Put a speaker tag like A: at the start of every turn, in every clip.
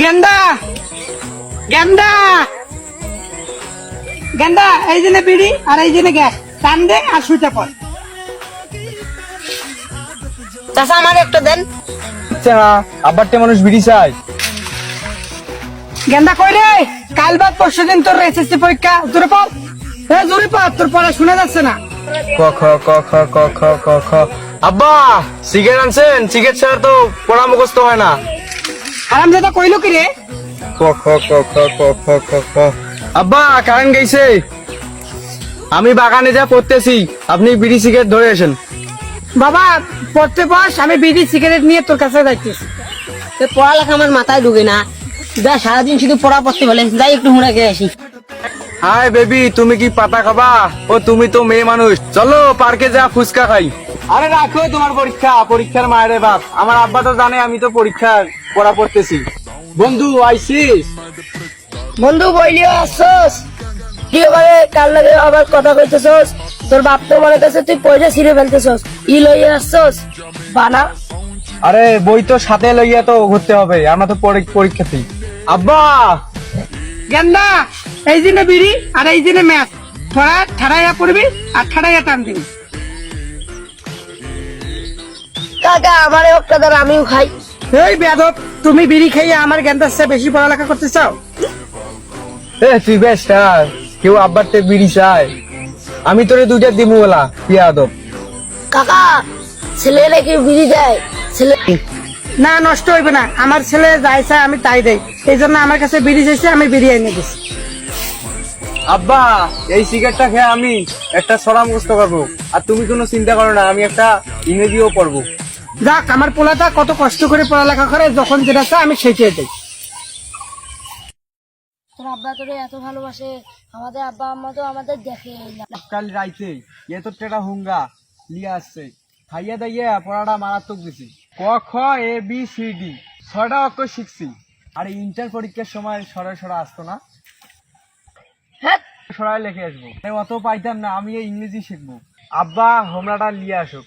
A: গেন্দা গেন্দা। গেন্দা এই জন্য বিড়ি আর এই জন্য গ্যাস। টান দে আর শুইতে পড়। চাষা আমার একটা দেন।
B: আব্বারটে মানুষ বিড়ি চাই
A: গেন্দা কই রে? কাল বাদ পরশু দিন তোর এসএসসি পরীক্ষা। পড়। এ জোরে পড় তোর পড়া শোনা যাচ্ছে না।
B: ক খ ক খ ক খ ক খ আব্বা সিগারেট আনছেন? সিগারেট ছাড়া তো পড়া মুখস্থ হয় না।
A: আরাম দাদা কইলো কি রে?
B: ক খ ক খ ক খ ক খ আব্বা কারেন্ট গেছে আমি বাগানে যা পড়তেছি আপনি বিড়ি সিগারেট ধরে আসেন।
A: বাবা পড়তে বস আমি বিড়ি সিগারেট নিয়ে তোর কাছে যাইতেছি।
C: পড়ালেখা আমার মাথায় ঢুকে না। যা সারাদিন শুধু পড়া পড়তে বলে যাই একটু হুঁড়া খেয়ে আসি।
B: হাই বেবি তুমি কি পাতা খাবা? ও তুমি তো মেয়ে মানুষ। চলো পার্কে যা ফুচকা খাই। আরে রাখো তোমার পরীক্ষা পরীক্ষার মায়ের বাপ আমার আব্বা তো জানে আমি তো পরীক্ষার পড়া পড়তেছি। বন্ধু আইসিস?
C: বন্ধু বইলিও আসছস? কি এবারে কাল লাগে আবার কথা কইতেছস? তোর বাপ তো মনে করছে তুই পয়সা ছিঁড়ে ফেলতেছস। ই লইয়ে আসছস? বানা।
B: আরে বই তো সাথে লইয়া তো ঘুরতে হবে আমরা তো পরি- পরীক্ষার্থী আব্বা!
A: গেন্দা! এই জন্য বিড়ি আর এই জন্য ম্যাথ তোরা ঠাড়াইয়া পড়বি আর ঠাড়াইয়া টান দিবি।
C: কাকা আমারে আমিও খাই।
A: এই বেদব তুমি বিড়ি খাইয়ে আমার গেন্দার চেয়ে বেশি পড়ালেখা করতে চাও?
B: এ তুই বেশ কেউ আব্বার তে বিড়ি চায়। আমি তোরে দুইটা দিমু বলা পিয়াদব
C: কাকা ছেলে নাকি বিড়ি দেয়? ছেলে
A: না নষ্ট হইবে না। আমার ছেলে যাই চায় আমি তাই দেই। এই জন্য আমার কাছে বিড়ি চাইছে আমি বিড়ি এনে দিছি।
B: আব্বা এই সিগারেটটা খেয়ে আমি একটা সরা মুখস্থ করব। আর তুমি কোনো চিন্তা করো না আমি একটা ইংরেজিও পড়ব।
A: যাক আমার পোলাটা কত কষ্ট করে পড়ালেখা করে যখন যেটা চায় আমি সেটাই দেই।
C: তোর আব্বা তোরে এত ভালোবাসে আমাদের আব্বা আম্মা তো আমাদের দেখে
B: কাল রাইতে এ তো টেটা হুঙ্গা লিয়ে আসছে। খাইয়া দাইয়া পড়াটা মারাত্মক দিছি ক খ এ বি সি ডি ছয়টা অক্ষর শিখছি। আর ইন্টার পরীক্ষার সময় সরাই সরা আসতো না? সরাই লিখে আসব। অত পাইতাম না আমি এই ইংরেজি শিখব। আব্বা হোমরাটা নিয়ে আসুক।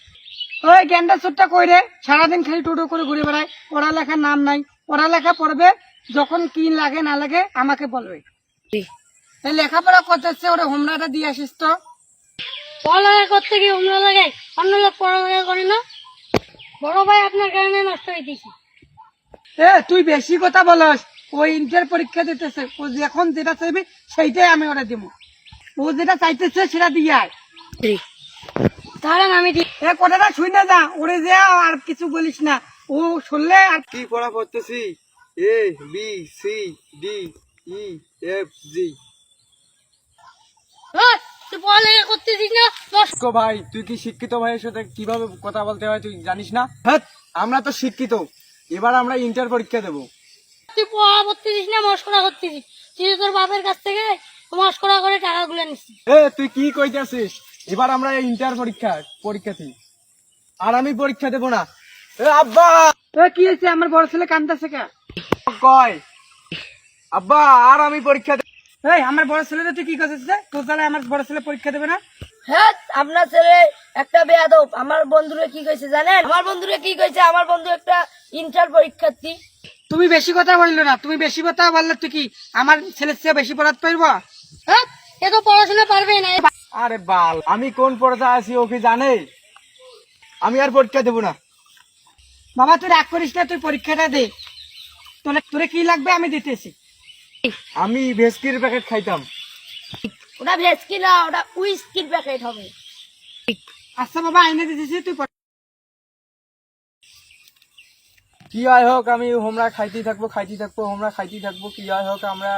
A: ওই গেন্ডা সুটটা কই রে? সারাদিন খালি টোটো করে ঘুরে বেড়ায় পড়ালেখার নাম নাই। পড়ালেখা পড়বে যখন কি লাগে না লাগে আমাকে বলবে। এই লেখাপড়া করতেছে ওরে হোমরাটা দিয়ে আসিস তো।
D: পড়ালেখা করতে গিয়ে হোমরা লাগে অন্য লোক পড়ালেখা করে না। বড় ভাই আপনার কারণে নষ্ট হয়ে দিছি
A: এ তুই বেশি কথা বলস। ও ইন্টার পরীক্ষা দিতেছে। ও যখন যেটা চাইবে সেইটাই আমি ওরা দিব ও যেটা চাইতেছে সেটা দিয়ে আয়
D: তাহলে আমি
A: এ কথাটা শুই না যা ওরে যা আর কিছু বলিস না। ও শুনলে আর
B: কি পড়া পড়তেছি? A B C D E F G.
D: ওই, তুই পড়ালেখা করতেছিস না?
B: ভাই তুই কি শিক্ষিত ভাইয়ের সাথে কীভাবে কথা বলতে হয় তুই জানিস না? হ্যাঁ আমরা তো শিক্ষিত। এবার আমরা ইন্টার পরীক্ষা দেবো।
D: তুই পড়া করতেছিস না মস্করা করতেছিস? তুই তোর বাপের কাছ থেকে মস্করা করে টাকা গুলো নিচ্ছিস।
B: এ তুই কি কইতেছিস? এবার আমরা এই ইন্টার পরীক্ষা পরীক্ষার্থী আর আমি পরীক্ষা দেবো না। এ আব্বা!
A: এ কি হয়েছে আমার বড় ছেলে কান্দাছে কে?
B: কয়? আব্বা আর আমি পরীক্ষা
A: এই আমার বড় ছেলে তুই কি করছিস রে? তোর আমার বড় ছেলে পরীক্ষা দেবে না?
C: হ্যাঁ আপনার ছেলে একটা বেয়াদব। আমার বন্ধুরে কি কইছে জানেন? আমার বন্ধুরে কি কইছে? আমার বন্ধু একটা ইন্টার পরীক্ষার্থী।
A: তুমি বেশি কথা বলল না তুমি বেশি কথা বললে তুই কি আমার ছেলের চেয়ে বেশি পড়াতে পারব?
D: হ্যাঁ এ তো পড়াশোনা পারবে না
B: আরে বাল আমি কোন পর্দা আছি ও কি জানে? আমি আর পরীক্ষা দেবো না।
A: বাবা তুই রাগ করিস না তুই পরীক্ষাটা দে। তোরে তোরে কি লাগবে আমি দিতেছি।
B: আমি ভেস্কির প্যাকেট খাইতাম।
C: ওটা ভেসকি না ওটা উইস্কির প্যাকেট হবে।
A: আচ্ছা বাবা আইনে দিতেছি তুই পড়-
B: কি হয় হোক, আমি হোমরা খাইতেই থাকব খাইতেই থাকব, হোমরা খাইতেই থাকব, কি হয় হোক, আমরা